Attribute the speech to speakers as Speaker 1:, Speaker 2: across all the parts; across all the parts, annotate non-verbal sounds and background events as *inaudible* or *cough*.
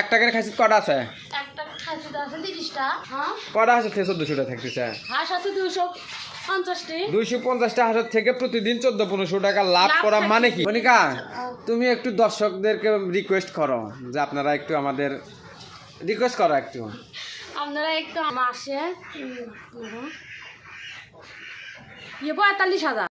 Speaker 1: এক টাকার খাসি কটা আছে?
Speaker 2: তো আছে তিরিশটা। হ্যাঁ?
Speaker 1: কটা আছে চোদ্দশোটা থাকতেছে।
Speaker 2: হাঁস আছে দুশো
Speaker 1: দুইশো পঞ্চাশটা হাজার থেকে প্রতিদিন চোদ্দ পনেরোশো টাকা লাভ করা মানে কি? মনিকা তুমি একটু দর্শকদেরকে রিকোয়েস্ট করো যে আপনারা একটু আমাদের রিকোয়েস্ট করো একটু।
Speaker 2: আপনারা একটু মাসে ইয়ে পঁয়তাল্লিশ হাজার।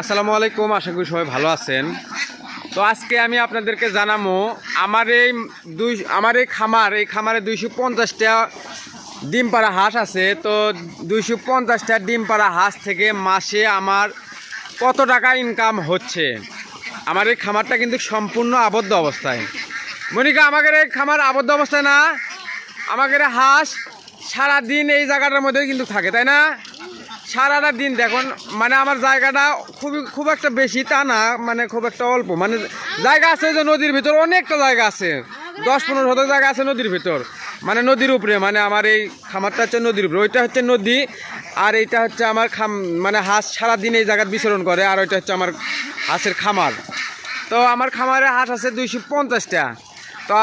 Speaker 1: আসসালামু আলাইকুম, আশা করি সবাই ভালো আছেন। তো আজকে আমি আপনাদেরকে জানাব আমার এই দুই, আমার এই খামার, এই খামারে দুইশো পঞ্চাশটা ডিম পাড়া হাঁস আছে। তো দুইশো পঞ্চাশটা ডিম পাড়া হাঁস থেকে মাসে আমার কত টাকা ইনকাম হচ্ছে? আমার এই খামারটা কিন্তু সম্পূর্ণ আবদ্ধ অবস্থায়। মনিকা, আমাদের এই খামার আবদ্ধ অবস্থায় না? আমাদের হাঁস সারাদিন এই জায়গাটার মধ্যে কিন্তু থাকে, তাই না? সারাটা দিন দেখুন মানে আমার জায়গাটা খুবই, খুব একটা বেশি তা না মানে খুব একটা অল্প। মানে জায়গা আছে যে নদীর ভিতর, অনেকটা জায়গা আছে। দশ পনেরো শতক জায়গা আছে নদীর ভিতর। মানে নদীর উপরে মানে আমার এই খামারটা হচ্ছে নদীর উপরে। ওইটা হচ্ছে নদী, আর এইটা হচ্ছে আমার খাম মানে হাঁস সারাদিন এই জায়গায় বিচরণ করে, আর ওইটা হচ্ছে আমার হাঁসের খামার। তো আমার খামারে হাঁস আছে দুইশো পঞ্চাশটা। তো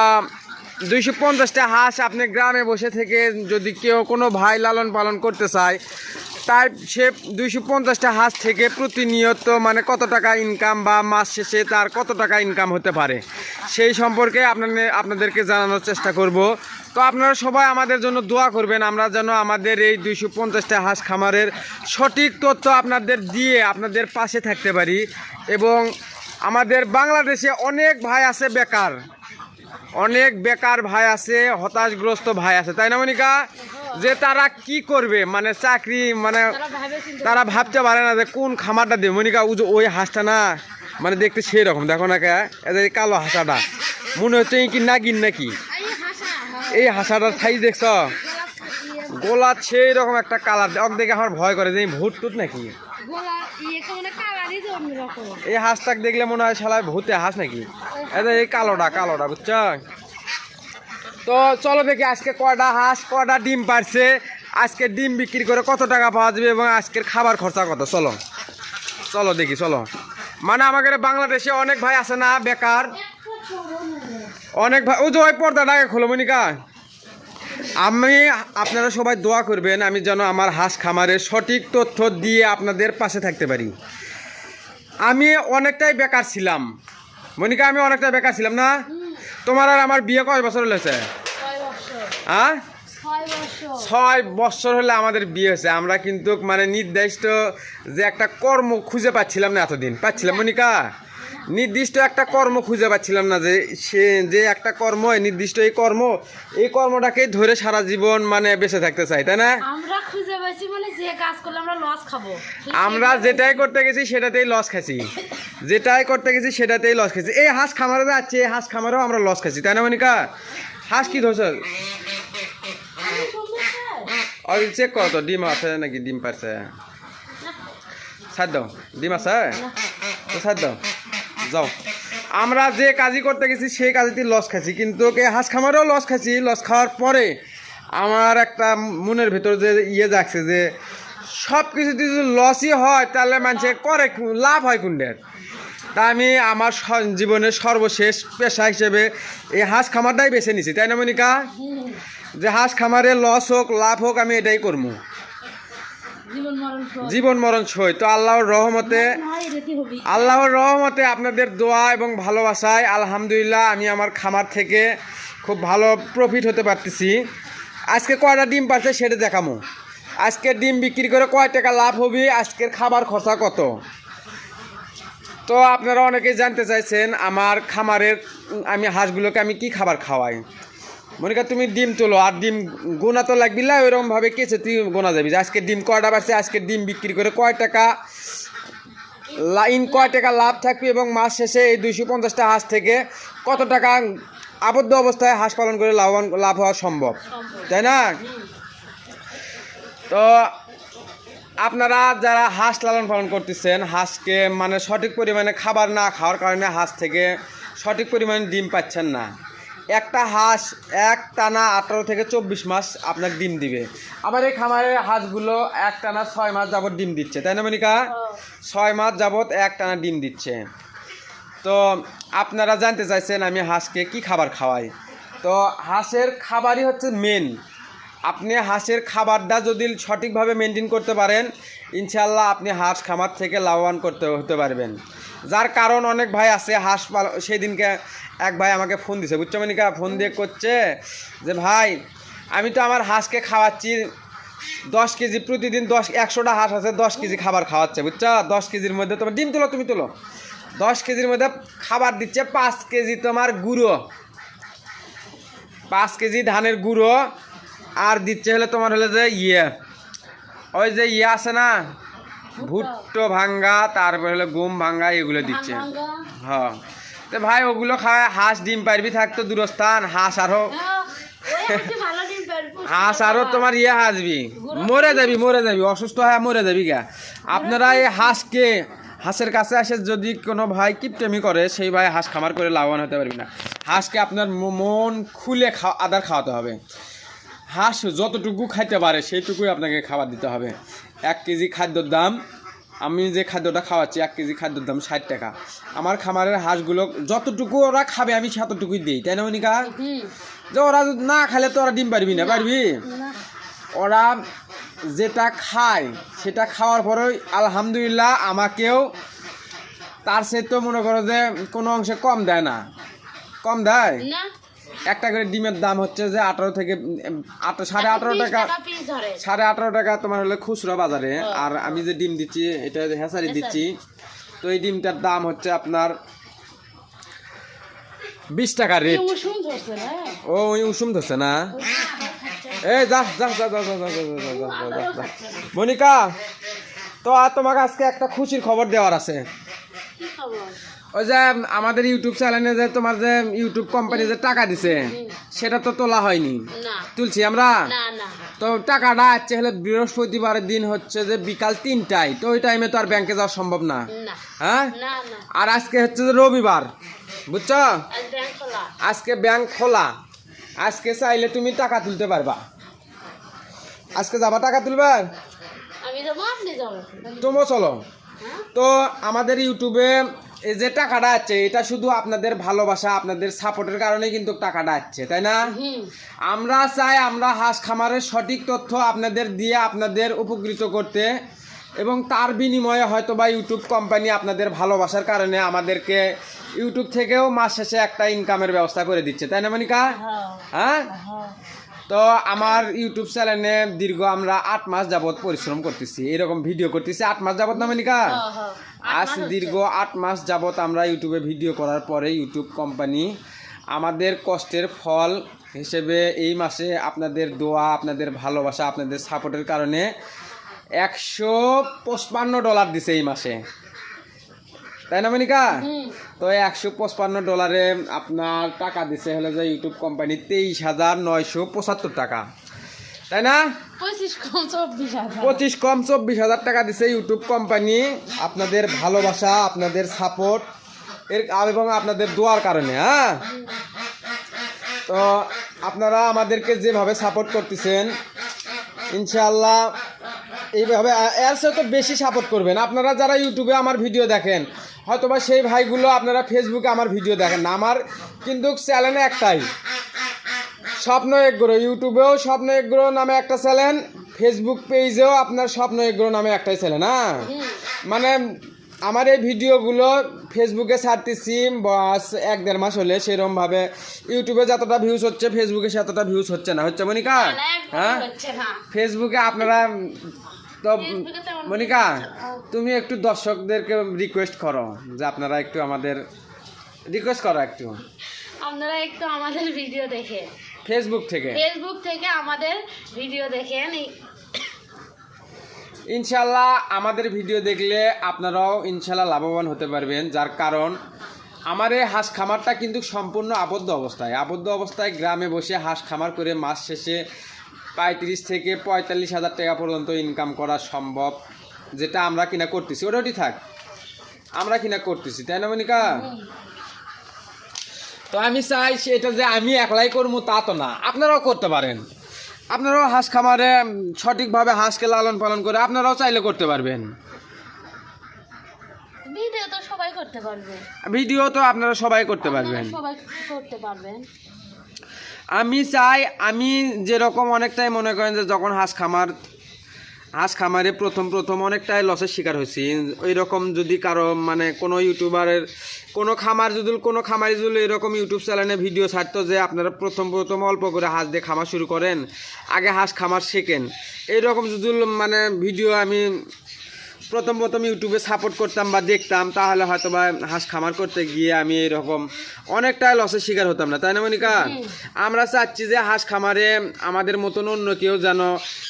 Speaker 1: দুইশো পঞ্চাশটা হাঁস আপনি গ্রামে বসে থেকে যদি কেউ কোনো ভাই লালন পালন করতে চায় তার সে দুইশো পঞ্চাশটা হাঁস থেকে প্রতিনিয়ত মানে কত টাকা ইনকাম বা মাস শেষে তার কত টাকা ইনকাম হতে পারে? সেই সম্পর্কে আপনাদের আপনাদেরকে জানানোর চেষ্টা করব। তো আপনারা সবাই আমাদের জন্য দোয়া করবেন, আমরা যেন আমাদের এই দুইশো পঞ্চাশটা হাঁস খামারের সঠিক তথ্য আপনাদের দিয়ে আপনাদের পাশে থাকতে পারি এবং আমাদের বাংলাদেশে অনেক ভাই আছে বেকার। অনেক বেকার ভাই আছে, হতাশগ্রস্ত ভাই আছে, তাই না মনিকা? যে তারা কি করবে? মানে চাকরি মানে
Speaker 2: তারা
Speaker 1: ভাবতে পারে না যে কোন খামারটা দেবে। মনিকা যে ওই হাঁসটা না মানে দেখতে সেই রকম দেখো না এই কালো হাঁসাটা। মনে হচ্ছে এই কি নাগিন নাকি?
Speaker 2: এই হাসা
Speaker 1: এই হাঁসাটার সাইজ দেখছ? গোলা সেই রকম একটা কালার অক দেখে আমার ভয় করে যে ভূত টুত নাকি?
Speaker 2: ইয়ে মানে
Speaker 1: এই হাঁসটাক দেখলে মনে হয় শালায় ভূতে হাঁস নাকি? এদের এই কালোটা কালোটা বুঝছ? তো চলো দেখি আজকে কটা হাঁস কটা ডিম পারছে। আজকে ডিম বিক্রি করে কত টাকা পাওয়া যাবে এবং আজকের খাবার খরচা কত? চলো। চলো দেখি, চলো। মানে আমাদের বাংলাদেশে অনেক ভাই আছে না, বেকার? অনেক ভাই ও যে ওই পর্দাটাকে খোলো, মনিকা। আমি, আপনারা সবাই দোয়া করবেন, আমি যেন আমার হাঁস খামারের সঠিক তথ্য দিয়ে আপনাদের পাশে থাকতে পারি। আমি অনেকটাই বেকার ছিলাম। মনিকা, আমি অনেকটাই বেকার ছিলাম না? তোমার আর আমার বিয়ে কয় বছর হয়েছে? হ্যাঁ?
Speaker 2: ছয় বছর
Speaker 1: হলে আমাদের বিয়ে হয়েছে। আমরা কিন্তু মানে নির্দিষ্ট যে একটা কর্ম খুঁজে পাচ্ছিলাম না এতদিন। পাচ্ছিলাম মনিকা? নির্দিষ্ট একটা কর্ম খুঁজে পাচ্ছিলাম না যে সে যে একটা কর্ম নির্দিষ্ট এই কর্ম এই কর্মটাকেই ধরে সারা জীবন মানে বেঁচে থাকতে চাই তাই না?
Speaker 2: আমরা খুঁজে মানে যে কাজ করলে আমরা লস খাব।
Speaker 1: আমরা যেটাই করতে গেছি সেটাতেই লস খাইছি। যেটাই করতে গেছি, সেটাতেই লস খাইছি এই হাঁস খামারে যাচ্ছে, এই হাঁস খামারেও আমরা লস খাইছি তাই না, মনিকা? হাঁস কি ধরছ। ওই চেক কর তো, ডিম আছে নাকি ডিম পারছে? ছাড় দাও, ডিম আছে? তো ছাড় দাও, যাও। আমরা যে কাজই করতে গেছি, সেই কাজেতেই লস খাইছি কিন্তু এই হাঁস খামারেও লস খাইছি লস খাওয়ার পরে আমার একটা মনের ভেতর যে ইয়ে যাচ্ছে যে সব কিছু যদি লসই হয়, তাহলে মানুষের করে লাভ হয় তা আমি আমার জীবনের সর্বশেষ পেশা হিসেবে এই হাঁস খামারটাই বেছে নিছি তাই না মনিকা? যে হাঁস খামারে লস হোক লাভ হোক আমি এটাই করব।
Speaker 2: জীবন মরণ।
Speaker 1: সই। তো আল্লাহর রহমতে আল্লাহর রহমতে আপনাদের দোয়া এবং ভালোবাসায় আলহামদুলিল্লাহ আমি আমার খামার থেকে খুব ভালো প্রফিট হতে পারতেছি। আজকে কয়টা ডিম পাচ্ছে সেটা দেখামো। আজকে ডিম বিক্রি করে কয় টাকা লাভ হবে? আজকের খাবার খরচা কত? তো আপনারা অনেকেই জানতে চাইছেন, আমার খামারের আমি হাঁসগুলোকে আমি কি খাবার খাওয়াই? মনিকা, তুমি ডিম তোলো, আর ডিম গোনা তো লাগবি না, ওইরকমভাবে কেছে তুই গোনা যাবি। আজকে ডিম কয়টা বাড়ছে? আজকে ডিম বিক্রি করে কয় টাকা লাইন কয় টাকা লাভ থাকবে এবং মাস শেষে এই দুইশো পঞ্চাশটা হাঁস থেকে কত টাকা আবদ্ধ অবস্থায় হাঁস পালন করে লাভবান, লাভ হওয়া সম্ভব? তাই না? তো আপনারা যারা হাঁস লালন পালন করতেছেন হাঁসকে মানে সঠিক পরিমাণে খাবার না খাওয়ার কারণে হাঁস থেকে সঠিক পরিমাণে ডিম পাচ্ছেন না। একটা হাঁস এক টানা আঠারো থেকে চব্বিশ মাস আপনার ডিম দিবে। আবার এই খামারের হাঁসগুলো এক টানা ছয় মাস যাবত ডিম দিচ্ছে তাই না মনিকা? ছয় মাস যাবত এক টানা ডিম দিচ্ছে। তো আপনারা জানতে চাইছেন আমি হাঁসকে কি খাবার খাওয়াই? তো হাঁসের খাবারই হচ্ছে মেন আপনি হাঁসের খাবারটা যদি সঠিকভাবে মেনটেন করতে পারেন ইনশাল্লাহ আপনি হাঁস খামার থেকে লাভবান করতে, হতে পারবেন। যার কারণ অনেক ভাই আছে, হাঁস পাল সেই দিনকে এক ভাই আমাকে ফোন দিছে। মনিকা? ফোন দিয়ে করছে যে, ভাই, আমি তো আমার হাঁসকে খাওয়াচ্ছি দশ কেজি, প্রতিদিন দশ, একশোটা হাঁস আছে, দশ কেজি খাবার খাওয়াচ্ছে, বুঝছ? দশ কেজির মধ্যে তোমার, ডিম তোলো, তুমি তোলো। দশ কেজির মধ্যে খাবার দিচ্ছে পাঁচ কেজি তোমার গুঁড়ো। পাঁচ কেজি ধানের গুঁড়ো আর দিচ্ছে হলে তোমার হলে যে ইয়ে। ওই যে ইয়ে আছে না ভুট্টো ভাঙ্গা তারপরে হলো গম ভাঙ্গা এগুলো দিচ্ছে। হ্যাঁ। তো ভাই ওগুলো খাওয়ায় হাঁস ডিম পারবি থাকতো দূরস্থান হাঁস আরও হাঁস আরও তোমার ইয়ে হাসবি। মরে যাবি মরে যাবি অসুস্থ হয়ে মরে যাবি গা। আপনারা এই হাঁসকে হাঁসের কাছে আসে যদি কোনো ভাই কিপটেমি করে সেই ভাই হাঁস খামার করে লাভবান হতে পারবি না। হাঁসকে আপনার মন খুলে খাওয়া আদার খাওয়াতে হবে। হাঁস যতটুকু খাইতে পারে সেইটুকুই আপনাকে খাবার দিতে হবে। এক কেজি খাদ্যর দাম আমি যে খাদ্যটা খাওয়াচ্ছি এক কেজি খাদ্যর দাম ষাট টাকা। আমার খামারের হাঁসগুলো যতটুকু ওরা খাবে আমি ততটুকুই দিই। তাই না
Speaker 2: হুম,
Speaker 1: যে ওরা না খেলে তো ওরা ডিম পারবি না পারবি? ওরা যেটা খায় সেটা খাওয়ার পরেই আলহামদুলিল্লাহ আমাকেও তার সে তো মনে করো যে কোনো অংশে কম দেয় না। কম দেয়? একটা করে ডিমের দাম হচ্ছে যে আঠারো থেকে সাড়ে আঠারো টাকা সাড়ে আঠারো টাকা তোমার হলে খুচরো বাজারে আর আমি যে ডিম দিচ্ছি এটা হেসারি দিচ্ছি তো এই ডিমটার দাম হচ্ছে আপনার বিশ টাকা রেট? ও ওই উষুম ধরছে না এই যা যা যা যা যা যা যা যা যা মনিকা তো আর তোমাকে আজকে একটা খুশির খবর দেওয়ার আছে? ওই যে আমাদের ইউটিউব চ্যানেলে যে তোমার যে ইউটিউব কোম্পানি যে টাকা দিছে সেটা তো তোলা হয়নি। তুলছি আমরা। তো টাকাটা আসছে হলে বৃহস্পতিবারের দিন হচ্ছে যে বিকাল তিনটায় তো ওই টাইমে তো আর ব্যাংকে যাওয়া সম্ভব না। হ্যাঁ। আর আজকে হচ্ছে যে রবিবার বুঝছ। আজকে ব্যাংক খোলা। আজকে চাইলে তুমি টাকা তুলতে পারবা। আজকে যাবা টাকা তুলবার। তোমরা চলো।
Speaker 2: হ্যাঁ?
Speaker 1: তো আমাদের ইউটিউবে এই যে টাকাটা আছে এটা শুধু আপনাদের ভালোবাসা আপনাদের সাপোর্টের কারণে কিন্তু টাকাটা আছে তাই না? আমরা চাই আমরা হাঁস খামারের সঠিক তথ্য আপনাদের দিয়ে আপনাদের উপকৃত করতে এবং তার বিনিময়ে হয়তো বা ইউটিউব কোম্পানি আপনাদের ভালোবাসার কারণে আমাদেরকে ইউটিউব থেকেও মাস শেষে একটা ইনকামের ব্যবস্থা করে দিচ্ছে তাই না মনিকা?
Speaker 2: হ্যাঁ,
Speaker 1: হ্যাঁ?
Speaker 2: হ্যাঁ।
Speaker 1: তো আমার ইউটিউব চ্যানেলে দীর্ঘ আমরা আট মাস যাবত পরিশ্রম করতেছি। এরকম ভিডিও করতেছি। আট মাস যাবত না মনিকা। আজ দীর্ঘ আট মাস যাবত আমরা ইউটিউবে ভিডিও করার পরে ইউটিউব কোম্পানি আমাদের কষ্টের ফল হিসেবে এই মাসে আপনাদের দোয়া আপনাদের ভালোবাসা আপনাদের সাপোর্টের কারণে একশো পঁচপান্ন ডলার দিছে এই মাসে। তাই না মনিকা? তো একশো পঁচপান্ন ডলারে আপনার টাকা দিছে হলো যে ইউটিউব কোম্পানি তেইশ হাজার নয়শো পঁচাত্তর টাকা। তাই না?
Speaker 2: পঁচিশ কম চব্বিশ হাজার।
Speaker 1: টাকা দিছে ইউটিউব কোম্পানি আপনাদের ভালোবাসা আপনাদের সাপোর্ট এর এবং আপনাদের দোয়ার কারণে হ্যাঁ? তো আপনারা আমাদেরকে যেভাবে সাপোর্ট করতেছেন ইনশাআল্লাহ এইভাবে এর তো বেশি সাপোর্ট করবেন। আপনারা যারা ইউটিউবে আমার ভিডিও দেখেন হয়তোবা সেই ভাইগুলো আপনারা ফেসবুকে আমার ভিডিও দেখেন না। আমার কিন্তু চ্যানেলে একটাই। স্বপ্ন এগ্রো ইউটিউবেও স্বপ্ন এগ্রো নামে একটা চ্যানেল ফেসবুক পেজেও আপনার স্বপ্ন এগ্রো নামে একটাই চ্যানেল হ্যাঁ মানে আমার এই ভিডিওগুলো ফেসবুকে ছাড়তেছি বাস এক দেড় মাস হলে সেরমভাবে ইউটিউবে যতটা ভিউজ হচ্ছে ফেসবুকে সেতটা ভিউজ হচ্ছে না। হচ্ছে মনিকা? হ্যাঁ? ফেসবুকে আপনারা তো মনিকা। তুমি একটু দর্শকদেরকে রিকোয়েস্ট করো যে আপনারা একটু আমাদের রিকোয়েস্ট করো একটু।
Speaker 2: আপনারা একটু আমাদের ভিডিও দেখেন
Speaker 1: ফেসবুক থেকে।
Speaker 2: ফেসবুক থেকে আমাদের ভিডিও দেখেন।
Speaker 1: ইনশাল্লাহ আমাদের ভিডিও দেখলে আপনারাও ইনশাল্লাহ লাভবান হতে পারবেন যার কারণ আমার এই হাঁস খামারটা কিন্তু সম্পূর্ণ আবদ্ধ অবস্থায়। আবদ্ধ অবস্থায় গ্রামে বসে হাঁস খামার করে মাস শেষে পঁয়ত্রিশ থেকে পঁয়তাল্লিশ হাজার টাকা পর্যন্ত ইনকাম করা সম্ভব যেটা আমরা কিনা করতেছি। ওটা ওটি থাক। আমরা কিনা করতেছি তাই না মনিকা? তো আমি চাই সেটা যে আমি একলাই করব তা তো না। আপনারাও করতে পারেন। আপনারাও হাঁস খামারে সঠিকভাবে হাঁসকে লালন পালন করে আপনারাও চাইলে করতে পারবেন।
Speaker 2: ভিডিও তো সবাই করতে পারবে।
Speaker 1: ভিডিও তো আপনারা সবাই করতে পারবেন।
Speaker 2: আপনারা সবাই করতে পারবেন।
Speaker 1: আমি চাই, আমি যেরকম অনেকটাই মনে করেন যে যখন হাঁস খামার, হাঁস খামারে প্রথম প্রথম অনেকটাই লসের শিকার হয়েছি। ওই রকম যদি কারও মানে কোনো ইউটিউবারের কোনো খামার যদি, কোনো খামারি যদি এরকম ইউটিউব চ্যানেলে ভিডিও ছাড়তো যে আপনারা প্রথম প্রথম অল্প করে হাঁস দিয়ে খামার শুরু করেন, আগে হাঁস খামার শেখেন। এইরকম যদি মানে ভিডিও আমি প্রথম প্রথম ইউটিউবে সাপোর্ট করতাম বা দেখতাম তাহলে হয়তো বা হাঁস খামার করতে গিয়ে আমি এরকম অনেকটা লসের শিকার হতাম না তাই না মনিকা? আমরা চাচ্ছি যে হাঁস খামারে আমাদের মতন অন্য কেউ যেন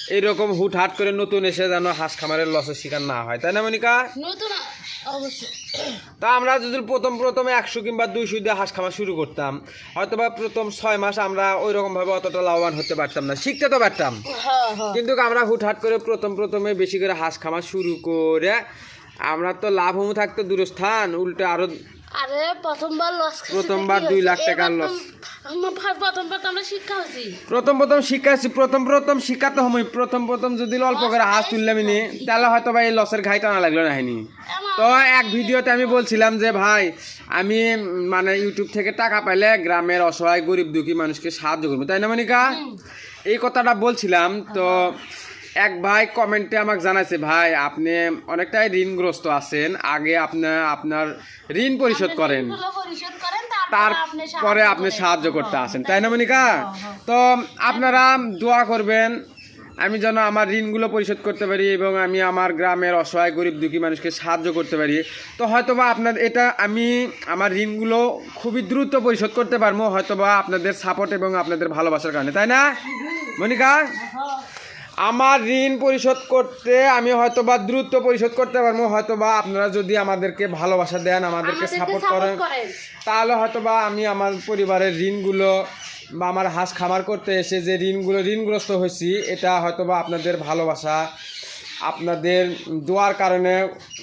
Speaker 1: এইরকম হুটহাট করে নতুন এসে যেন হাঁস খামারের লসের শিকার না হয় তাই না মনিকা?
Speaker 2: নতুন
Speaker 1: তা আমরা যদি প্রথম প্রথমে একশো কিংবা দুইশো দিয়ে হাঁস খাওয়া শুরু করতাম হয়তো বা প্রথম ছয় মাস আমরা ওই রকমভাবে অতটা লাভবান হতে পারতাম না। শিখতে তো পারতাম।
Speaker 2: হ্যাঁ হ্যাঁ।
Speaker 1: কিন্তু আমরা হুটহাট করে প্রথম প্রথমে বেশি করে হাঁস খাওয়া শুরু করে আমরা তো লাভ হম থাকতো দূরস্থান উল্টে আরও
Speaker 2: আরে প্রথমবার লস
Speaker 1: প্রথমবার দুই লাখ টাকার।
Speaker 2: প্রথমবার তো আমরা শিক্ষা হয়েছি।
Speaker 1: প্রথম প্রথম শিক্ষাচ্ছি প্রথম প্রথম শিক্ষা তো হমই। প্রথম প্রথম যদি অল্প করে হাঁস তুললাম নি তাহলে হয়তো ভাই লসের ঘাই টানা লাগল না হয়নি। তো এক ভিডিওতে আমি বলছিলাম যে ভাই আমি মানে ইউটিউব থেকে টাকা পাইলে গ্রামের অসহায় গরিব দুঃখী মানুষকে সাহায্য করব। তাই না মনিকা? এই কথাটা বলছিলাম তো এক ভাই কমেন্টে আমাকে জানাইছে ভাই আপনি অনেকটাই ঋণগ্রস্ত আছেন। আগে আপনার আপনার ঋণ পরিশোধ করেন।
Speaker 2: তারপরে আপনি
Speaker 1: তারপরে আপনি সাহায্য করতে আসেন। তাই না মনিকা? তো আপনারা দোয়া করবেন আমি যেন আমার ঋণগুলো পরিশোধ করতে পারি এবং আমি আমার গ্রামের অসহায় গরিব দুঃখী মানুষকে সাহায্য করতে পারি। তো হয়তোবা আপনার এটা আমি আমার ঋণগুলো খুবই দ্রুত পরিশোধ করতে পারব হয়তোবা আপনাদের সাপোর্ট এবং আপনাদের ভালোবাসার কারণে। তাই না মনিকা? আমার ঋণ পরিশোধ করতে আমি হয়তোবা দ্রুত পরিশোধ করতে পারব হয়তোবা আপনারা যদি আমাদেরকে ভালোবাসা দেন আমাদেরকে সাপোর্ট করেন তাহলে হয়তো বা আমি আমার পরিবারের ঋণগুলো বা আমার হাঁস খামার করতে এসে যে ঋণগুলো ঋণগ্রস্ত হয়েছি এটা হয়তো বা আপনাদের ভালোবাসা আপনাদের দোয়ার কারণে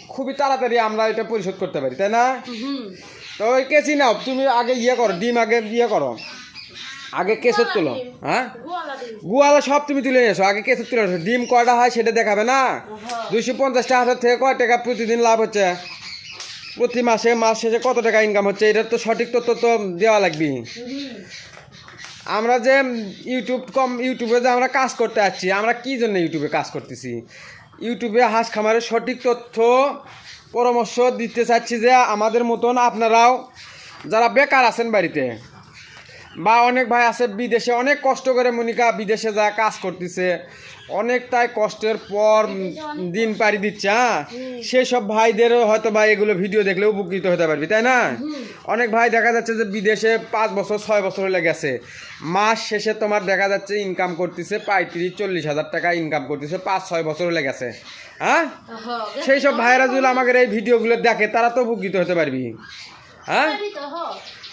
Speaker 1: খুবই তাড়াতাড়ি আমরা এটা পরিশোধ করতে পারি তাই না? তো ওই কেসি নাও তুমি আগে ইয়ে করো ডিম আগে ইয়ে করো। আগে কেসের তুলো। হ্যাঁ?
Speaker 2: গোয়ালা
Speaker 1: সব তুমি তুলে নিয়ে এসো আগে কেসের তুলে এসো ডিম কয়টা হয় সেটা দেখাবে না? দুইশো পঞ্চাশটা হাজার থেকে কয় টাকা প্রতিদিন লাভ হচ্ছে? প্রতি মাসে মাস শেষে কত টাকা ইনকাম হচ্ছে? এটার তো সঠিক তথ্য তো দেওয়া লাগবে আমরা যে ইউটিউব কম ইউটিউবে যে আমরা কাজ করতে যাচ্ছি আমরা কি জন্য ইউটিউবে কাজ করতেছি? ইউটিউবে হাঁস খামারের সঠিক তথ্য পরামর্শ দিতে চাচ্ছি যে আমাদের মতন আপনারাও যারা বেকার আছেন বাড়িতে বা অনেক ভাই আছে বিদেশে অনেক কষ্ট করে মনিকা বিদেশে যা কাজ করতেছে। অনেকটাই কষ্টের পর দিন পাড়ি দিচ্ছে হ্যাঁ? সেসব ভাইদেরও হয়তো ভাই এগুলো ভিডিও দেখলে উপকৃত হতে পারবি তাই না? অনেক ভাই দেখা যাচ্ছে যে বিদেশে পাঁচ বছর ছয় বছর হলে গেছে। মাস শেষে তোমার দেখা যাচ্ছে ইনকাম করতেছে পঁয়ত্রিশ চল্লিশ হাজার টাকা ইনকাম করতেছে পাঁচ ছয় বছর হলে গেছে হ্যাঁ? সেই সব ভাইরা যদি আমাদের এই ভিডিওগুলো দেখে তারা তো উপকৃত হতে পারবি। হ্যাঁ?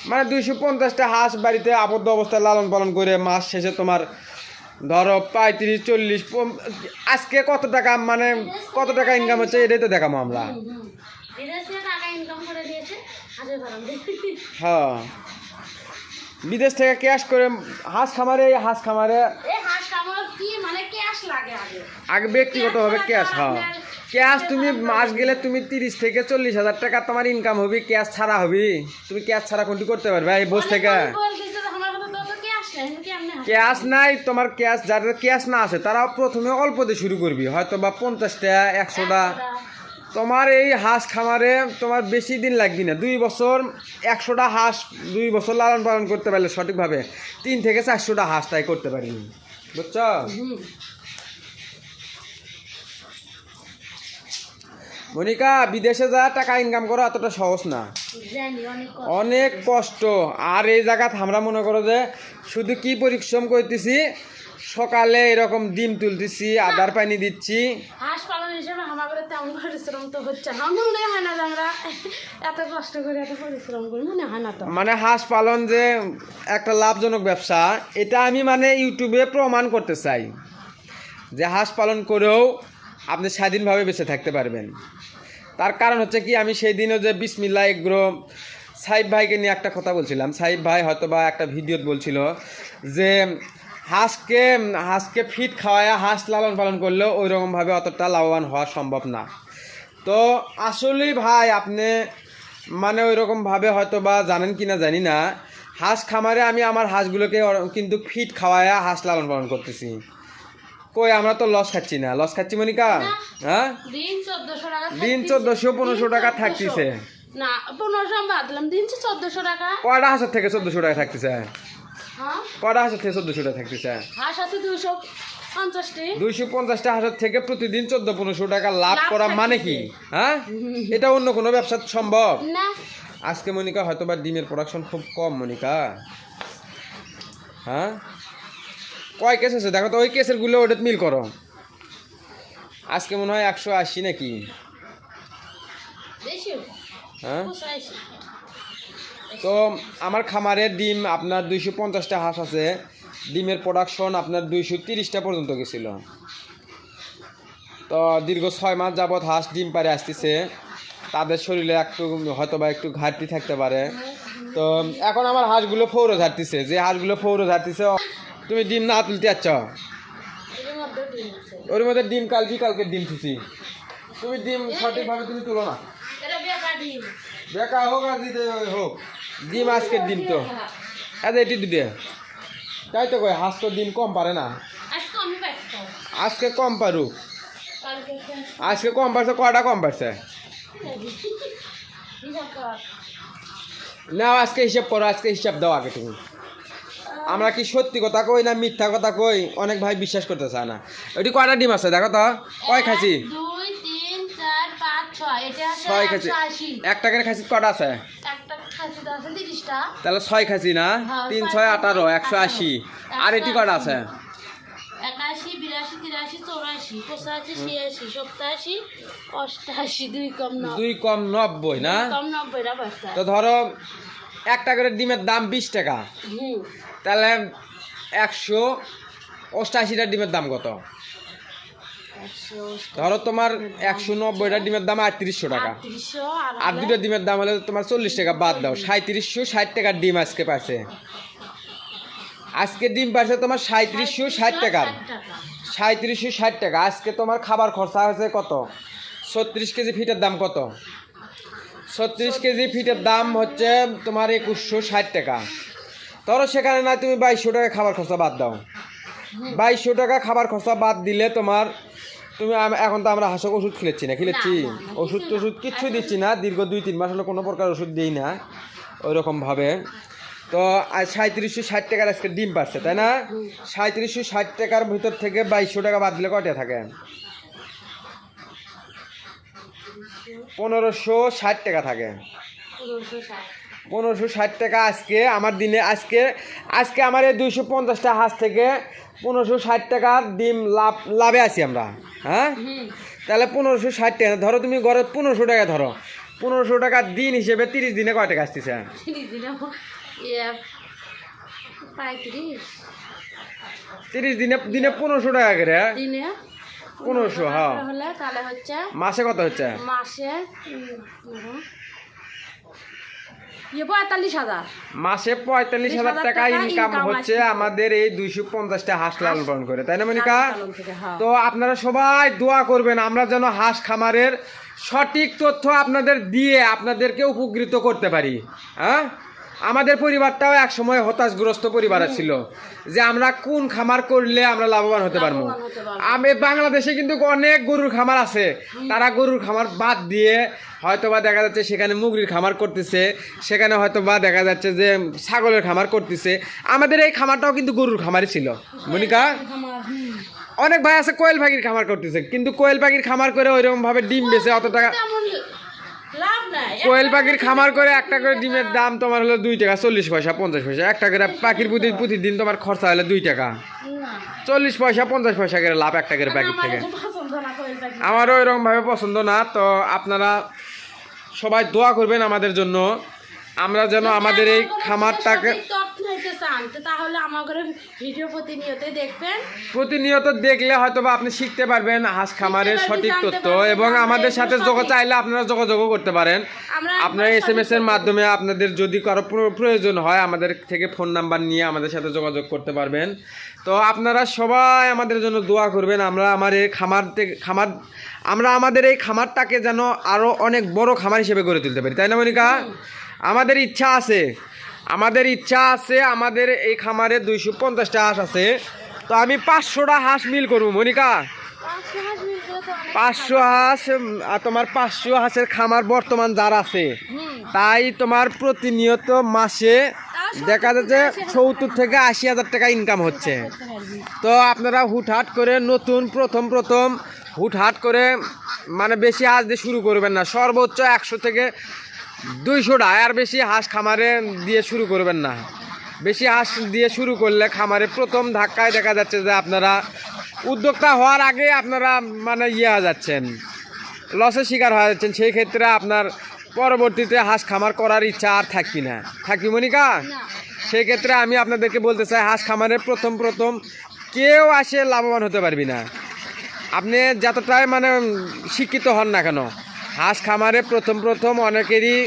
Speaker 1: মানে দুইশো পঞ্চাশটা হাঁস বাড়িতে আবদ্ধ অবস্থায় লালন পালন করে মাস শেষে তোমার ধরো পঁয়ত্রিশ চল্লিশ আজকে কত টাকা মানে কত টাকা ইনকাম হচ্ছে এটাই তো দেখাবো আমরা। হ্যাঁ। বিদেশ থেকে ক্যাশ করে হাঁস খামারে এই হাঁস খামারে
Speaker 2: মানে আগে?
Speaker 1: ব্যক্তিগতভাবে ক্যাশ হ্যাঁ। ক্যাশ তুমি মাস গেলে তুমি তিরিশ থেকে চল্লিশ হাজার টাকা তোমার ইনকাম হবে ক্যাশ ছাড়া হবে। তুমি ক্যাশ ছাড়া কোনটি করতে পারবে? এই বস থেকে।
Speaker 2: ক্যাশ নাই
Speaker 1: তোমার ক্যাশ যাদের ক্যাশ না আছে তারা প্রথমে অল্প দিয়ে শুরু করবি। হয়তো বা পঞ্চাশটা একশোটা। তোমার এই হাঁস খামারে তোমার বেশি দিন লাগবে না। দুই বছর একশোটা হাঁস দুই বছর লালন পালন করতে পারলে সঠিকভাবে তিন থেকে চারশোটা হাঁস তাই করতে পারি বুঝছ? মনিকা বিদেশে যা টাকা ইনকাম করা এতটা সহজ না।
Speaker 2: অনেক কষ্ট।
Speaker 1: আর এই জায়গাত আমরা মনে করো যে শুধু কি পরিশ্রম করতেছি সকালে এরকম ডিম তুলতেছি আদার পানি দিচ্ছি।
Speaker 2: হাঁস পালন হিসেবে আমাদের তেমন পরিশ্রম তো হচ্ছে না। মনে হয় না যে আমরা এত কষ্ট করে এত পরিশ্রম করি মনে হয় না তো।
Speaker 1: মানে হাঁস পালন যে একটা লাভজনক ব্যবসা এটা আমি মানে ইউটিউবে প্রমাণ করতে চাই। যে হাঁস পালন করেও আপনি স্বাধীনভাবে বেঁচে থাকতে পারবেন। তার কারণ হচ্ছে কি, আমি সেই দিনও যে বিসমিল্লা এগ্রো সাইব ভাইকে নিয়ে একটা কথা বলছিলাম। সাইব ভাই হয়তো বা একটা ভিডিওত বলছিল যে, হাঁসকে হাঁসকে ফিট খাওয়ায় হাঁস লালন পালন করলেও ওই রকমভাবে অতটা লাভবান হওয়া সম্ভব না। তো আসলেই ভাই, আপনি মানে ওই রকমভাবে হয়তো বা জানেন কি না জানি না। হাঁস খামারে আমি আমার হাঁসগুলোকে কিন্তু ফিট খাওয়ায় হাঁস লালন পালন করতেছি। কই আমরা তো লস খাচ্ছি না। লস খাচ্ছি মনিকা? হ্যাঁ?
Speaker 2: দিন চোদ্দশো টাকা
Speaker 1: দিন
Speaker 2: থাকতিছে।
Speaker 1: 1400, 1500 টাকা
Speaker 2: দিন
Speaker 1: থাকতিছে।
Speaker 2: 1400 না পনেরোশো দিন চোদ্দশো টাকা।
Speaker 1: কয়টা হাঁসের থেকে চোদ্দশো টাকা থাকতেছে?
Speaker 2: হ্যাঁ?
Speaker 1: হাঁসের থেকে চোদ্দশো টাকা থাকতেছে?
Speaker 2: হাঁস আছে দুশো
Speaker 1: দুইশো পঞ্চাশটা হাঁসের থেকে প্রতিদিন চোদ্দ পনেরোশো টাকা লাভ
Speaker 2: লাভ
Speaker 1: করা মানে কি? হ্যাঁ? এটা অন্য কোনো ব্যবসা সম্ভব? আজকে মনিকা হয়তো বা ডিমের প্রোডাকশন খুব কম মনিকা। হ্যাঁ? কয় কেস আছে? দেখো তো ওই কেসেরগুলো ওটা মিল করো। আজকে মনে হয় একশো আশি নাকি? হ্যাঁ? তো আমার খামারে ডিম আপনার দুইশো পঞ্চাশটা হাঁস আছে। ডিমের প্রোডাকশন আপনার দুইশো তিরিশটা পর্যন্ত গেছিল। তো দীর্ঘ ছয় মাস যাবৎ হাঁস ডিম পারে আসতেছে। তাদের শরীরে একটু হয়তো বা একটু ঘাটতি থাকতে পারে। তো এখন আমার হাঁসগুলো ফৌরো ঝাড়তেছে। যে হাঁসগুলো ফৌরো ঝাড়তেছে তুমি ডিম না তুলতে যাচ্ছ ওর মধ্যে ডিম কাল বিকালকে ডিম থুছি তুমি ডিম সঠিকভাবে তুমি তুলো না।
Speaker 2: বেকা
Speaker 1: হোক আর দিতে হোক ডিম আজকের ডিম তো। আচ্ছা এটি দিবে তাই তো হাঁস তো ডিম কম পারে না।
Speaker 2: আজকে
Speaker 1: কম পারুক। আজকে কম পারছে কয়টা কম পারছে? *laughs* না আজকে হিসাব করো আজকে হিসাব দাও আগে তুমি। আমরা কি সত্যি কথা কই না মিথ্যা কথা কই? অনেক ভাই বিশ্বাস করতে চায় না। ওইটি কয়টা ডিম আছে? দেখো তো। কয় খাসি
Speaker 2: ছয়।
Speaker 1: খাসি একটা করে খাসি কটা আছে? তাহলে ছয় খাসি না?
Speaker 2: হ্যাঁ,
Speaker 1: তিন
Speaker 2: ছয়
Speaker 1: আঠারো একশো আশি। আর এটি কটা আছে?
Speaker 2: একাশি বিরাশি তিরাশি চৌরাশি। পঁচাশি ছিয়াশি সপ্তাশি অষ্টাশি দুই কম নব্বই।
Speaker 1: দুই কম নব্বই না?
Speaker 2: কম
Speaker 1: তো ধরো একটা করে ডিমের দাম বিশ টাকা। তাহলে একশো অষ্টাশিটা ডিমের দাম কত? ধরো তোমার একশো নব্বইটা ডিমের দাম আটত্রিশশো টাকা।
Speaker 2: আর
Speaker 1: দুটো ডিমের দাম হলে তোমার চল্লিশ টাকা বাদ দাও। সাঁত্রিশশো ষাট টাকার ডিম আজকে পাচ্ছে আজকে ডিম পাচ্ছে তোমার সাঁত্রিশশো ষাট টাকার
Speaker 2: টাকা।
Speaker 1: সাঁত্রিশশো ষাট টাকা। আজকে তোমার খাবার খরচা হয়েছে কত? ছত্রিশ কেজি ফিটের দাম কত? ছত্রিশ কেজি ফিটের দাম হচ্ছে তোমার একুশশো ষাট টাকা। ধরো সেখানে না তুমি বাইশশো টাকা খাবার খরচা বাদ দাও। বাইশশো টাকা খাবার খরচা বাদ দিলে তোমার তুমি এখন তো আমরা হাসক ওষুধ খেলেছি না খেলেছি। ওষুধ টষুধ। কিচ্ছু দিচ্ছি না। দীর্ঘ দুই তিন মাস হলো কোনো প্রকার ওষুধ দিই না ওই রকমভাবে তো আজ সাঁত্রিশশো ষাট টাকার আজকে ডিম পাচ্ছে তাই না? সাঁত্রিশশো ষাট টাকার ভিতর থেকে বাইশশো টাকা বাদ দিলে কয়টা থাকে? পনেরোশো ষাট টাকা থাকে।
Speaker 2: পনেরোশো ষাট
Speaker 1: টাকা আজকে আমার দিনে আজকে আজকে আমার এই দুইশো পঞ্চাশটা হাঁস থেকে পনেরোশো ষাট টাকা ডিম লাভ লাভে আছি আমরা হ্যাঁ? তাহলে পনেরোশো ষাট টাকা ধরো তুমি ঘরে পনেরোশো টাকা ধরো পনেরোশো টাকা দিন হিসেবে তিরিশ দিনে কয় টাকা আসতেছে?
Speaker 2: তিরিশ দিনে ইয়ে
Speaker 1: দিনে পনেরোশো টাকা করে? পনেরোশো, হ্যাঁ।
Speaker 2: তাহলে
Speaker 1: মাসে কত হচ্ছে?
Speaker 2: মাসে পঁয়তাল্লিশ হাজার।
Speaker 1: মাসে পঁয়তাল্লিশ হাজার টাকা ইনকাম হচ্ছে আমাদের এই দুইশো পঞ্চাশটা হাঁস লালন পালন করে তাই না মনিকা?
Speaker 2: হ্যাঁ।
Speaker 1: তো আপনারা সবাই দোয়া করবেন আমরা যেন হাঁস খামারের সঠিক তথ্য আপনাদের দিয়ে আপনাদেরকে উপকৃত করতে পারি হ্যাঁ? আমাদের পরিবারটাও এক সময় হতাশগ্রস্ত পরিবার ছিল যে আমরা কোন খামার করলে আমরা লাভবান হতে পারব। আমি বাংলাদেশে কিন্তু অনেক গরুর খামার আছে। তারা গরুর খামার বাদ দিয়ে হয়তো বা দেখা যাচ্ছে সেখানে মুগরির খামার করতেছে সেখানে হয়তো বা দেখা যাচ্ছে যে ছাগলের খামার করতেছে। আমাদের এই খামারটাও কিন্তু গরুর খামারই ছিল। মনিকা? অনেক ভাই আছে কোয়েল পাখির খামার করতেছে কিন্তু কোয়েল পাখির খামার করে ওইরকমভাবে ডিম বেচে অত টাকা কোয়েল পাখির খামার করে একটা করে ডিমের দাম তোমার হলো দুই টাকা চল্লিশ পয়সা পঞ্চাশ পয়সা। একটা করে পাখির প্রতি প্রতিদিন তোমার খরচা হলো দুই টাকা। চল্লিশ পয়সা পঞ্চাশ পয়সা করে লাভ একটা করে প্যাকেট থেকে। আমারও এরকমভাবে পছন্দ না তো আপনারা সবাই দোয়া করবেন আমাদের জন্য। আমরা যেন আমাদের এই খামারটাকে
Speaker 2: করতে চান তো তাহলে আমার ভিডিও প্রতিনিয়তই দেখবেন।
Speaker 1: প্রতিনিয়ত দেখলে হয়তো বা আপনি শিখতে পারবেন হাঁস খামারের সঠিক তথ্য এবং আমাদের সাথে যোগ চাইলে আপনারা যোগাযোগও করতে পারেন। আপনার এস এম এস এর মাধ্যমে আপনাদের যদি কারও প্র- প্রয়োজন হয় আমাদের থেকে ফোন নাম্বার নিয়ে আমাদের সাথে যোগাযোগ করতে পারবেন। তো আপনারা সবাই আমাদের জন্য দোয়া করবেন আমরা আমার এই খামার থেকে খামার আমরা আমাদের এই খামারটাকে যেন আরও অনেক বড় খামার হিসেবে গড়ে তুলতে পারি। তাই না মনিকা? আমাদের ইচ্ছা আছে আমাদের ইচ্ছা আছে আমাদের এই খামারে দুইশো পঞ্চাশটা হাঁস আছে। তো আমি পাঁচশোটা হাঁস মিল করব মনিকা।
Speaker 2: পাঁচশো হাঁস
Speaker 1: তোমার পাঁচশো হাঁসের খামার বর্তমান যার আছে তাই তোমার প্রতিনিয়ত মাসে দেখা যাচ্ছে সত্তর থেকে আশি হাজার টাকা ইনকাম হচ্ছে। তো আপনারা হুটহাট করে নতুন প্রথম প্রথম হুটহাট করে মানে বেশি হাঁস দিয়ে শুরু করবেন না। সর্বোচ্চ একশো থেকে দুইশোটা আর বেশি হাঁস খামারে দিয়ে শুরু করবেন না। বেশি হাঁস দিয়ে শুরু করলে খামারে প্রথম ধাক্কায় দেখা যাচ্ছে যে আপনারা উদ্যোক্তা হওয়ার আগে আপনারা মানে ইয়ে হয়ে যাচ্ছেন লসের শিকার হয়ে যাচ্ছেন। সেই ক্ষেত্রে আপনার পরবর্তীতে হাঁস খামার করার ইচ্ছা আর থাকবি না। থাকবি মনিকা? সেই ক্ষেত্রে আমি আপনাদেরকে বলতে চাই হাঁস খামারের প্রথম প্রথম কেউ আসে লাভবান হতে পারবি না। আপনি যতটাই মানে শিক্ষিত হন না কেন হাঁস খামারে প্রথম প্রথম অনেকেরই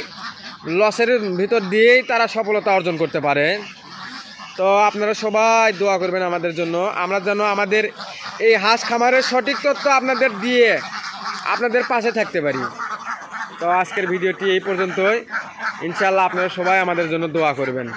Speaker 1: লসের ভিতর দিয়েই তারা সফলতা অর্জন করতে পারে। তো আপনারা সবাই দোয়া করবেন আমাদের জন্য। আমরা যেন আমাদের এই হাঁস খামারের সঠিক তথ্য আপনাদের দিয়ে আপনাদের পাশে থাকতে পারি। তো আজকের ভিডিওটি এই পর্যন্তই। ইনশাল্লাহ আপনারা সবাই আমাদের জন্য দোয়া করবেন।